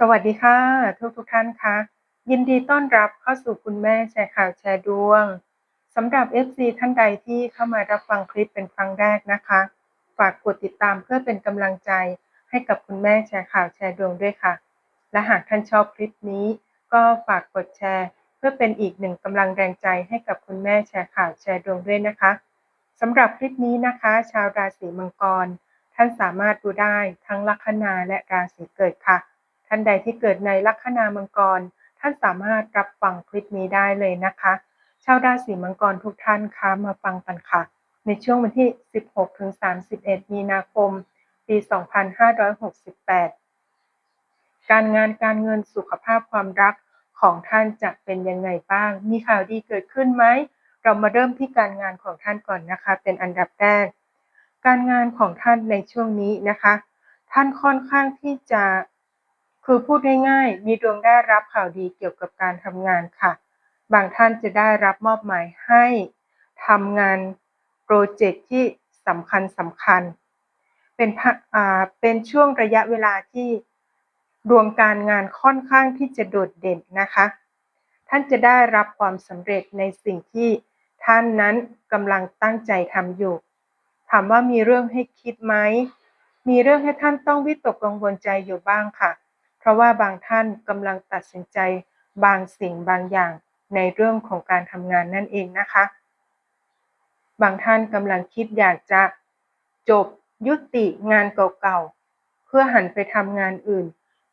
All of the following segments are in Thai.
สวัสดีค่ะ ทุกทุกท่านคะยินดีต้อนรับเข้าสู่คุณแม่แชร์ข่าวแชร์ดวงสำหรับ FC ท่านใดที่เข้ามารับฟังคลิปเป็นครั้งแรกนะคะ ฝากกดติดตามเพื่อเป็นกำลังใจให้กับคุณแม่แชร์ข่าวแชร์ดวงด้วยค่ะ และหากท่านชอบคลิปนี้ ก็ฝากกดแชร์ เพื่อเป็นอีกหนึ่งกำลังแรงใจให้กับคุณแม่แชร์ข่าวแชร์ดวงด้วยนะคะสำหรับคลิปนี้นะคะ ชาวราศีมังกร ท่านสามารถดูได้ทั้งลัคนาและราศีเกิดค่ะ ท่านใดที่เกิดในลัคนามังกร ท่านสามารถรับฟังคลิปนี้ได้เลยนะคะ ชาวราศีมังกรทุกท่านคะมาฟังกันค่ะ ในช่วงวันที่ 16ถึง31 มีนาคม ปี 2568 การงานการเงินสุขภาพความรักของท่านจะเป็นยังไงบ้าง มีข่าวดีเกิดขึ้นไหม เรามาเริ่มที่การงานของท่านก่อนนะคะ เป็นอันดับแรก การงานของท่านในช่วงนี้นะคะ ท่านค่อนข้างที่จะ คือพูดง่ายๆมีดวงได้รับข่าวดีเกี่ยวกับการทำงานค่ะ บางท่านจะได้รับมอบหมายให้ทำงานโปรเจกต์ที่สำคัญสำคัญ เป็นเป็นช่วงระยะเวลาที่ดวงการงานค่อนข้างที่จะโดดเด่นนะคะ ท่านจะได้รับความสำเร็จในสิ่งที่ท่านนั้นกำลังตั้งใจทำอยู่ ถามว่ามีเรื่องให้คิดไหม มีเรื่องให้ท่านต้องวิตกกังวลใจอยู่บ้างค่ะ ราะว่าบางท่านกำลังตัดสินใจบางสิ่งบางอย่างในเรื่องของการทำงานนั่นเองนะคะ บางท่านกำลังคิดอยากจะจบยุติงานเก่าๆ เพื่อหันไปทำงานอื่น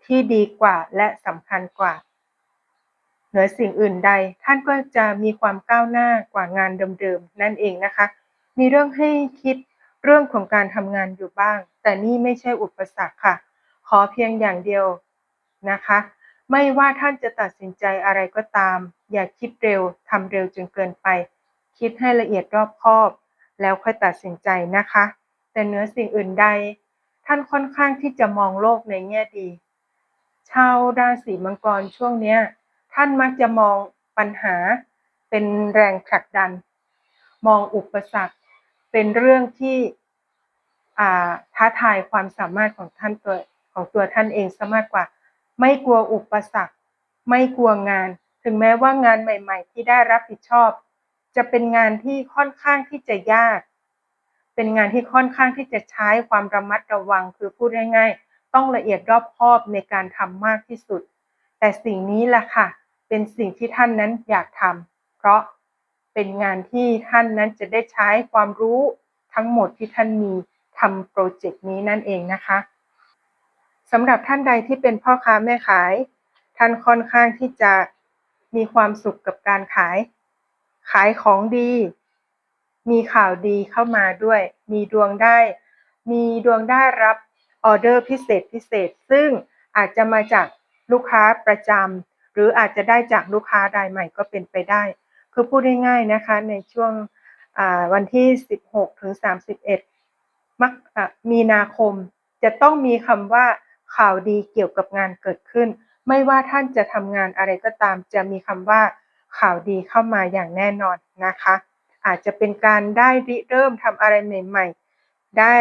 ที่ดีกว่าและสำคัญกว่า เหนือสิ่งอื่นใดท่านก็จะมีความก้าวหน้ากว่างานเดิมๆนั่นเองนะคะ มีเรื่องให้คิดเรื่องของการทำงานอยู่บ้าง แต่นี่ไม่ใช่อุปสรรคค่ะ ขอเพียงอย่างเดียว นะคะ ไม่ว่าท่านจะตัดสินใจอะไรก็ตาม อย่าคิดเร็วทำเร็วจนเกินไป คิดให้ละเอียดรอบคอบ แล้วค่อยตัดสินใจนะคะ แต่เนื้อสิ่งอื่นใด ท่านค่อนข้างที่จะมองโลกในแง่ดี ชาวราศีมังกรช่วงเนี้ท่านมักจะมองปัญหาเป็นแรงผลักดัน มองอุปสรรค เป็นเรื่องที่ท้าทายความสามารถของท่านตัวของตัวท่านเองซะมากกว่า ไม่กลัวอุปสรรค ไม่กลัวงาน ถึงแม้ว่างานใหม่ ๆ ที่ได้รับผิดชอบ จะเป็นงานที่ค่อนข้างที่จะยาก เป็นงานที่ค่อนข้างที่จะใช้ความระมัดระวัง คือพูดง่ายๆ ต้องละเอียดรอบคอบในการทำมากที่สุด แต่สิ่งนี้แหละค่ะ เป็นสิ่งที่ท่านนั้นอยากทำเพราะเป็นงานที่ท่านนั้นจะได้ใช้ความรู้ทั้งหมดที่ท่านมีทำโปรเจกต์นี้นั่นเองนะคะ สำหรับท่านใดที่เป็นพ่อค้าแม่ขาย ท่านค่อนข้างที่จะมีความสุขกับการขาย ขายของดี มีข่าวดีเข้ามาด้วย มีดวงได้ มีดวงได้รับออเดอร์พิเศษพิเศษ ซึ่งอาจจะมาจากลูกค้าประจำหรืออาจจะได้จากลูกค้ารายใหม่ก็เป็นไปได้ คือพูดง่ายๆนะคะในช่วงวันที่ 16 ถึง 31 มักมีนาคมจะต้องมีคำว่า ข่าวดีเกี่ยวกับงานเกิดขึ้น ไม่ว่าท่านจะทำงานอะไรก็ตาม จะมีคำว่าข่าวดีเข้ามาอย่างแน่นอนนะคะ อาจจะเป็นการได้ริเริ่มทำอะไรใหม่ ๆ ได้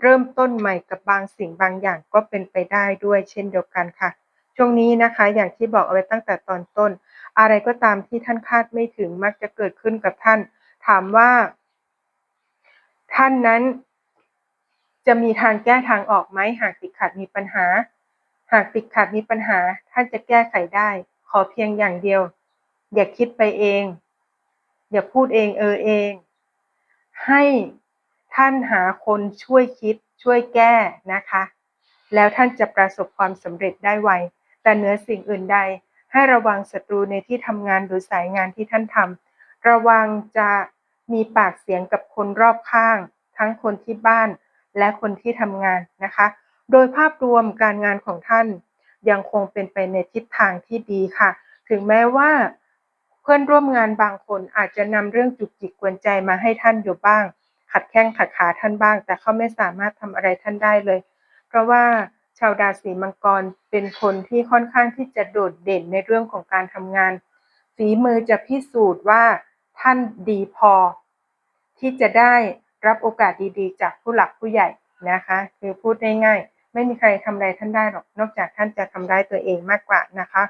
เริ่มต้นใหม่กับบางสิ่งบางอย่างก็เป็นไปได้ด้วยเช่นเดียวกันค่ะ ช่วงนี้นะคะอย่างที่บอกเอาไว้ตั้งแต่ตอนต้น อะไรก็ตามที่ท่านคาดไม่ถึงมักจะเกิดขึ้นกับท่าน ถามว่า ท่านนั้น จะมีทางแก้ทางออกไหมหากติดขัดมีปัญหา หากติดขัดมีปัญหา ท่านจะแก้ไขได้ ขอเพียงอย่างเดียว อย่าคิดไปเอง อย่าพูดเองเออเอง ให้ท่านหาคนช่วยคิดช่วยแก้นะคะ แล้วท่านจะประสบความสำเร็จได้ไว แต่เหนือสิ่งอื่นใด ให้ระวังศัตรูในที่ทำงานหรือสายงานที่ท่านทำระวังจะมีปากเสียงกับคนรอบข้าง ทั้งคนที่บ้าน และคนที่ทำงานนะคะ โดยภาพรวมการงานของท่านยังคงเป็นไปในทิศทางที่ดีค่ะ ถึงแม้ว่า เพื่อนร่วมงานบางคนอาจจะนำเรื่องจุกจิกกวนใจมาให้ท่านอยู่บ้าง ขัดแข้งขัดขาท่านบ้าง แต่เขาไม่สามารถทำอะไรท่านได้เลย เพราะว่าชาวราศีมังกรเป็นคนที่ค่อนข้างที่จะโดดเด่นในเรื่องของการทำงาน ฝีมือจะพิสูจน์ว่าท่านดีพอ ที่จะได้ รับโอกาสดีๆ จากผู้หลักผู้ใหญ่นะคะ คือพูดง่ายๆไม่มีใครทำอะไรท่านได้หรอก นอกจากท่านจะทำร้ายตัวเองมากกว่านะคะ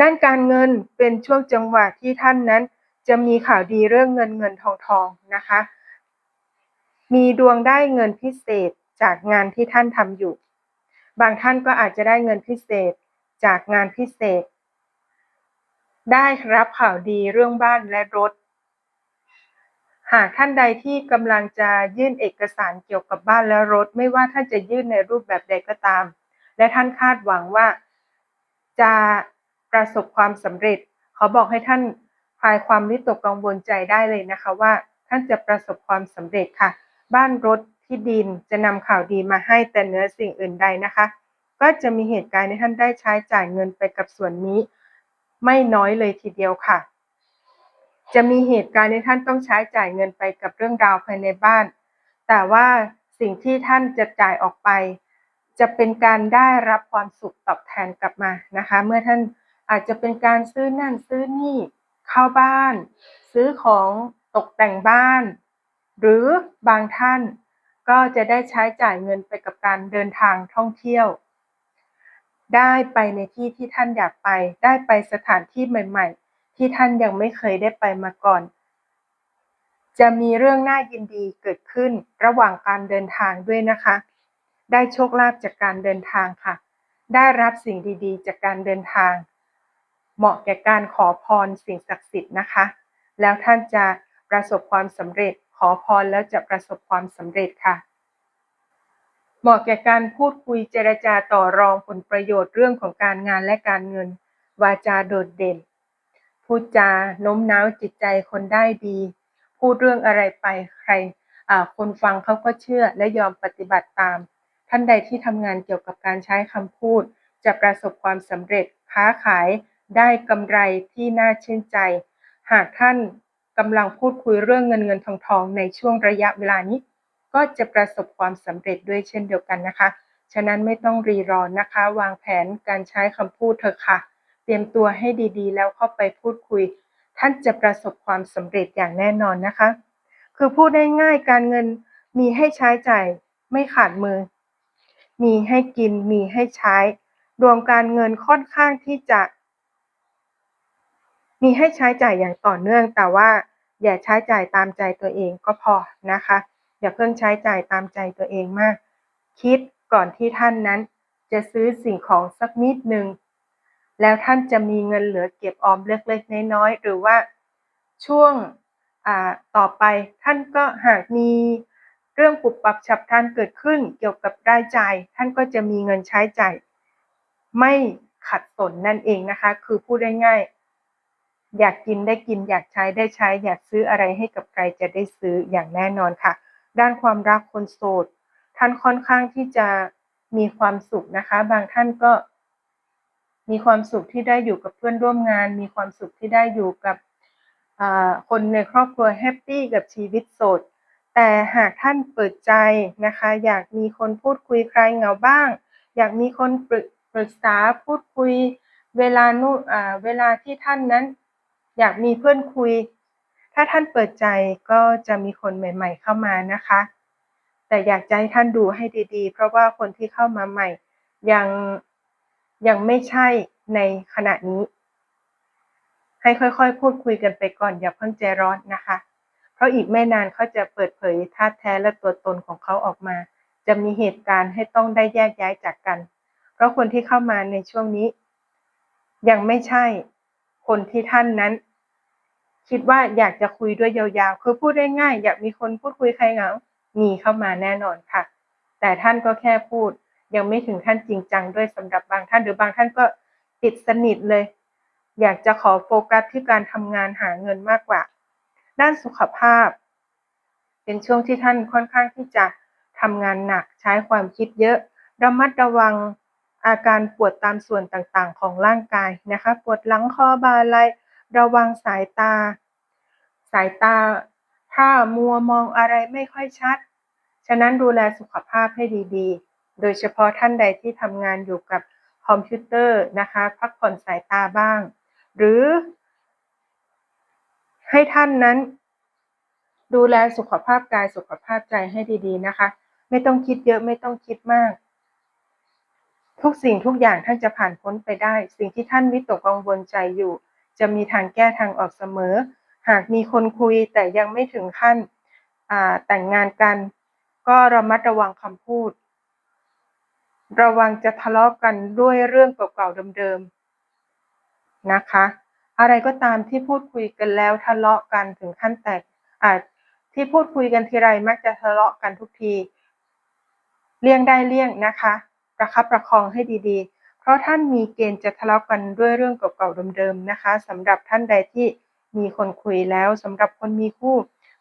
ด้านการเงินเป็นช่วงจังหวะที่ท่านนั้น จะมีข่าวดีเรื่องเงินเงินทองทองนะคะ มีดวงได้เงินพิเศษจากงานที่ท่านทำอยู่ บางท่านก็อาจจะได้เงินพิเศษจากงานพิเศษ ได้รับข่าวดีเรื่องบ้านและรถ หากท่านใดที่กำลังจะยื่นเอกสารเกี่ยวกับบ้านและรถ ไม่ว่าท่านจะยื่นในรูปแบบใดก็ตาม และท่านคาดหวังว่า จะประสบความสำเร็จขาบอกให้ท่านคลายความวิตกกังวลใจได้เลยนะคะว่า ท่านจะประสบความสำเร็จค่ะ บ้านรถที่ดินจะนำข่าวดีมาให้แต่เนื้อสิ่งอื่นใดนะคะ ก็จะมีเหตุการณ์ให้ท่านได้ใช้จ่ายเงินไปกับส่วนนี้ ไม่น้อยเลยทีเดียวค่ะ จะมีเหตุการณ์ที่ท่านต้องใช้จ่ายเงินไปกับเรื่องราวภายในบ้าน แต่ว่าสิ่งที่ท่านจะจ่ายออกไป จะเป็นการได้รับความสุขตอบแทนกลับมานะคะ เมื่อท่านอาจจะเป็นการซื้อนั่นซื้อนี่เข้าบ้าน ซื้อของตกแต่งบ้าน หรือบางท่านก็จะได้ใช้จ่ายเงินไปกับการเดินทางท่องเที่ยว ได้ไปในที่ที่ท่านอยากไป ได้ไปสถานที่ใหม่ ๆ ที่ท่านยังไม่เคยได้ไปมาก่อน จะมีเรื่องน่ายินดีเกิดขึ้นระหว่างการเดินทางด้วยนะคะ ได้โชคลาภจากการเดินทางค่ะ ได้รับสิ่งดีๆ จากการเดินทาง เหมาะแก่การขอพรสิ่งศักดิ์สิทธิ์นะคะ แล้วท่านจะประสบความสำเร็จขอพรแล้วจะประสบความสำเร็จค่ะเหมาะแก่การพูดคุยเจรจาต่อรองผลประโยชน์เรื่องของการงานและการเงิน วาจาโดดเด่น พูดจาโน้มน้าวจิตใจคนได้ดี พูดเรื่องอะไรไปใครคนฟังเขาก็เชื่อและยอมปฏิบัติตาม ท่านใดที่ทำงานเกี่ยวกับการใช้คำพูด จะประสบความสำเร็จค้าขายได้กำไรที่น่าชื่นใจ หากท่านกำลังพูดคุยเรื่องเงินเงินทองทองในช่วงระยะเวลานี้ ก็จะประสบความสำเร็จด้วยเช่นเดียวกันนะคะ ฉะนั้นไม่ต้องรีรอนะคะ วางแผนการใช้คำพูดเถอะค่ะ รียมตัวให้ดีๆ แล้วเข้าไปพูดคุย ท่านจะประสบความสำเร็จอย่างแน่นอนนะคะ คือพูดได้ง่ายการเงินมีให้ใช้จ่ายไม่ขาดมือ มีให้กินมีให้ใช้ดวงการเงินค่อนข้างที่จะ มีให้ใช้จ่ายอย่างต่อเนื่อง แต่ว่าอย่าใช้จ่ายตามใจตัวเองก็พอนะคะ อย่าเพิ่งใช้จ่ายตามใจตัวเองมาก คิดก่อนที่ท่านนั้น จะซื้อสิ่งของสักนิดหนึ่ง แล้วท่านจะมีเงินเหลือเก็บออมเล็กๆน้อยๆหรือว่าช่วงต่อไปท่านก็หากมีเรื่องปุบปรับฉับพลันเกิดขึ้นเกี่ยวกับรายจ่าย ท่านก็จะมีเงินใช้จ่ายไม่ขัดสนนั่นเองนะคะ คือพูดได้ง่ายอยากกินได้กินอยากใช้ได้ใช้ อยากซื้ออะไรให้กับใครจะได้ซื้ออย่างแน่นอนค่ะ ด้านความรักคนโสด ท่านค่อนข้างที่จะมีความสุขนะคะ บางท่านก็ มีความสุขที่ได้อยู่กับเพื่อนร่วมงาน มีความสุขที่ได้อยู่กับคนในครอบครัวแฮปปี้กับชีวิตโสด แต่หากท่านเปิดใจนะคะ อยากมีคนพูดคุยใครเหงาบ้าง อยากมีคนปรึกษาพูดคุยเวลานู่เวลาที่ท่านนั้น อยากมีเพื่อนคุย ถ้าท่านเปิดใจก็จะมีคนใหม่ ๆ เข้ามานะคะ แต่อยากจะให้ท่านดูให้ดี ๆ เพราะว่าคนที่เข้ามาใหม่ยัง ยังไม่ใช่ในขณะนี้ ให้ค่อยๆ พูดคุยกันไปก่อนอย่าเพิ่งใจร้อนนะคะ เพราะอีกไม่นานเขาจะเปิดเผยท่าแท้และตัวตนของเขาออกมา จะมีเหตุการณ์ให้ต้องได้แยกย้ายจากกัน เพราะคนที่เข้ามาในช่วงนี้ ยังไม่ใช่คนที่ท่านนั้น คิดว่าอยากจะคุยด้วยยาวๆ คือพูดได้ง่าย อยากมีคนพูดคุยใครเหงามีเข้ามาแน่นอนค่ะ แต่ท่านก็แค่พูด ยังไม่ถึงท่านจริงจังด้วยสำหรับบางท่าน หรือบางท่านก็ติดสนิทเลย อยากจะขอโฟกัสที่การทำงานหาเงินมากกว่า ด้านสุขภาพ เป็นช่วงที่ท่านค่อนข้างที่จะทำงานหนักใช้ความคิดเยอะ ระมัดระวังอาการปวดตามส่วนต่างๆ ของร่างกายนะคะ ปวดหลังคอบ่าไหลระวังสายตา สายตา ถ้ามัวมองอะไรไม่ค่อยชัด ฉะนั้นดูแลสุขภาพให้ดีๆ โดยเฉพาะท่านใดที่ทำงานอยู่กับคอมพิวเตอร์นะคะพักผ่อนสายตาบ้าง หรือ ให้ท่านนั้น ดูแลสุขภาพกายสุขภาพใจให้ดีๆนะคะ ไม่ต้องคิดเยอะไม่ต้องคิดมาก ทุกสิ่งทุกอย่างท่านจะผ่านพ้นไปได้ สิ่งที่ท่านวิตกกังวลใจอยู่ จะมีทางแก้ทางออกเสมอ หากมีคนคุยแต่ยังไม่ถึงขั้นแต่งงานกัน ก็ระมัดระวังคำพูด ระวังจะทะเลาะกันด้วยเรื่องเก่าๆเดิมๆนะคะ อะไรก็ตามที่พูดคุยกันแล้วทะเลาะกันถึงขั้นแตกอ่าที่พูดคุยกันทีไรมักจะทะเลาะกันทุกที เลี่ยงได้เลี่ยงนะคะ ประคับประคองให้ดีๆ เพราะท่านมีเกณฑ์จะทะเลาะกันด้วยเรื่องเก่าๆเดิมๆนะคะสำหรับท่านใดที่มีคนคุยแล้วสำหรับคนมีคู่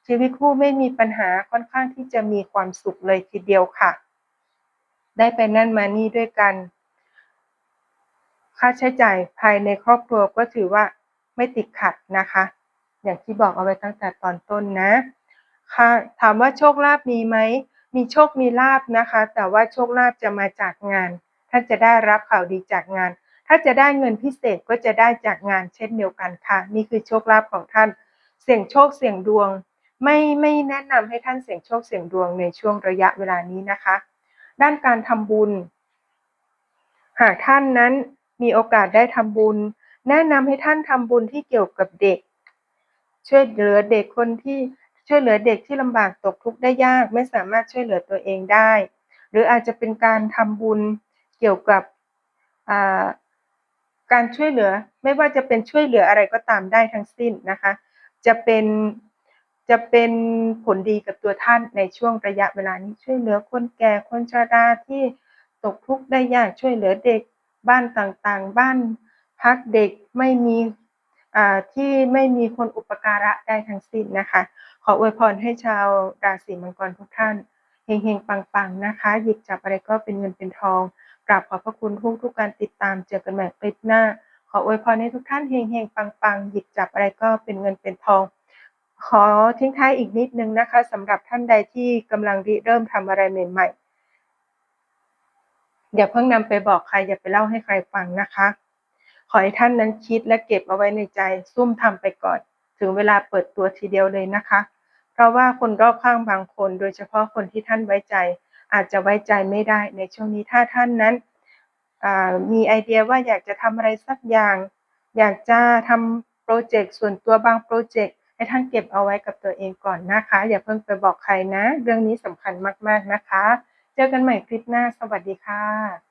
ชีวิตคู่ไม่มีปัญหาค่อนข้างที่จะมีความสุขเลยทีเดียวค่ะ ได้ไปนั่นมานี่ด้วยกัน ค่าใช้จ่ายภายในครอบครัวก็ถือว่าไม่ติดขัดนะคะ อย่างที่บอกเอาไว้ตั้งแต่ตอนต้นนะค่ะถามว่าโชคลาภมีไหม มีโชคมีลาภนะคะ แต่ว่าโชคลาภจะมาจากงาน ท่านจะได้รับข่าวดีจากงาน ถ้าจะได้เงินพิเศษก็จะได้จากงานเช่นเดียวกันค่ะ นี่คือโชคลาภของท่าน เสี่ยงโชคเสี่ยงดวง ไม่ไม่แนะนำให้ท่านเสี่ยงโชคเสี่ยงดวงในช่วงระยะเวลานี้นะคะ ด้านการทำบุญ หากท่านนั้นมีโอกาสได้ทำบุญ แนะนำให้ท่านทำบุญที่เกี่ยวกับเด็ก ช่วยเหลือเด็กคนที่ช่วยเหลือเด็กที่ลำบากตกทุกข์ได้ยาก ไม่สามารถช่วยเหลือตัวเองได้ หรืออาจจะเป็นการทำบุญเกี่ยวกับการช่วยเหลือไม่ว่าจะเป็นช่วยเหลืออะไรก็ตามได้ทั้งสิ้นนะคะ จะเป็น จะเป็นผลดีกับตัวท่านในช่วงระยะเวลานี้ช่วยเหลือคนแก่คนชราที่ตกทุกข์ได้ยากช่วยเหลือเด็กบ้านต่างๆ บ้านพักเด็กไม่มีที่ไม่มีคนอุปการะได้ทั้งสิ้นนะคะ ขออวยพรให้ชาวราศีมังกรทุกท่านเฮงๆ ปังๆ นะคะ หยิบจับอะไรก็เป็นเงินเป็นทองกราบขอบพระคุณทุกทุกการติดตามเจอกันใหม่คลิปหน้า ขออวยพรให้ทุกท่านเฮงๆ ปังๆ หยิบจับอะไรก็เป็นเงินเป็นทอง ขอทิ้งท้ายอีกนิดนึงนะคะสำหรับท่านใดที่กำลังริเริ่มทำอะไรใหม่ๆอย่าเพิ่งนำไปบอกใครอย่าไปเล่าให้ใครฟังนะคะ ขอให้ท่านนั้นคิดและเก็บเอาไว้ในใจซุ่มทำไปก่อน ถึงเวลาเปิดตัวทีเดียวเลยนะคะ เพราะว่าคนรอบข้างบางคน โดยเฉพาะคนที่ท่านไว้ใจ อาจจะไว้ใจไม่ได้ในช่วงนี้ถ้าท่านนั้นมีไอเดียว่าอยากจะทำอะไรสักอย่าง อยากจะทำโปรเจกต์ส่วนตัวบางโปรเจกต์ ให้ท่านเก็บเอาไว้กับตัวเองก่อนนะคะ อย่าเพิ่งไปบอกใครนะ เรื่องนี้สำคัญมากๆนะคะ เจอกันใหม่คลิปหน้า สวัสดีค่ะ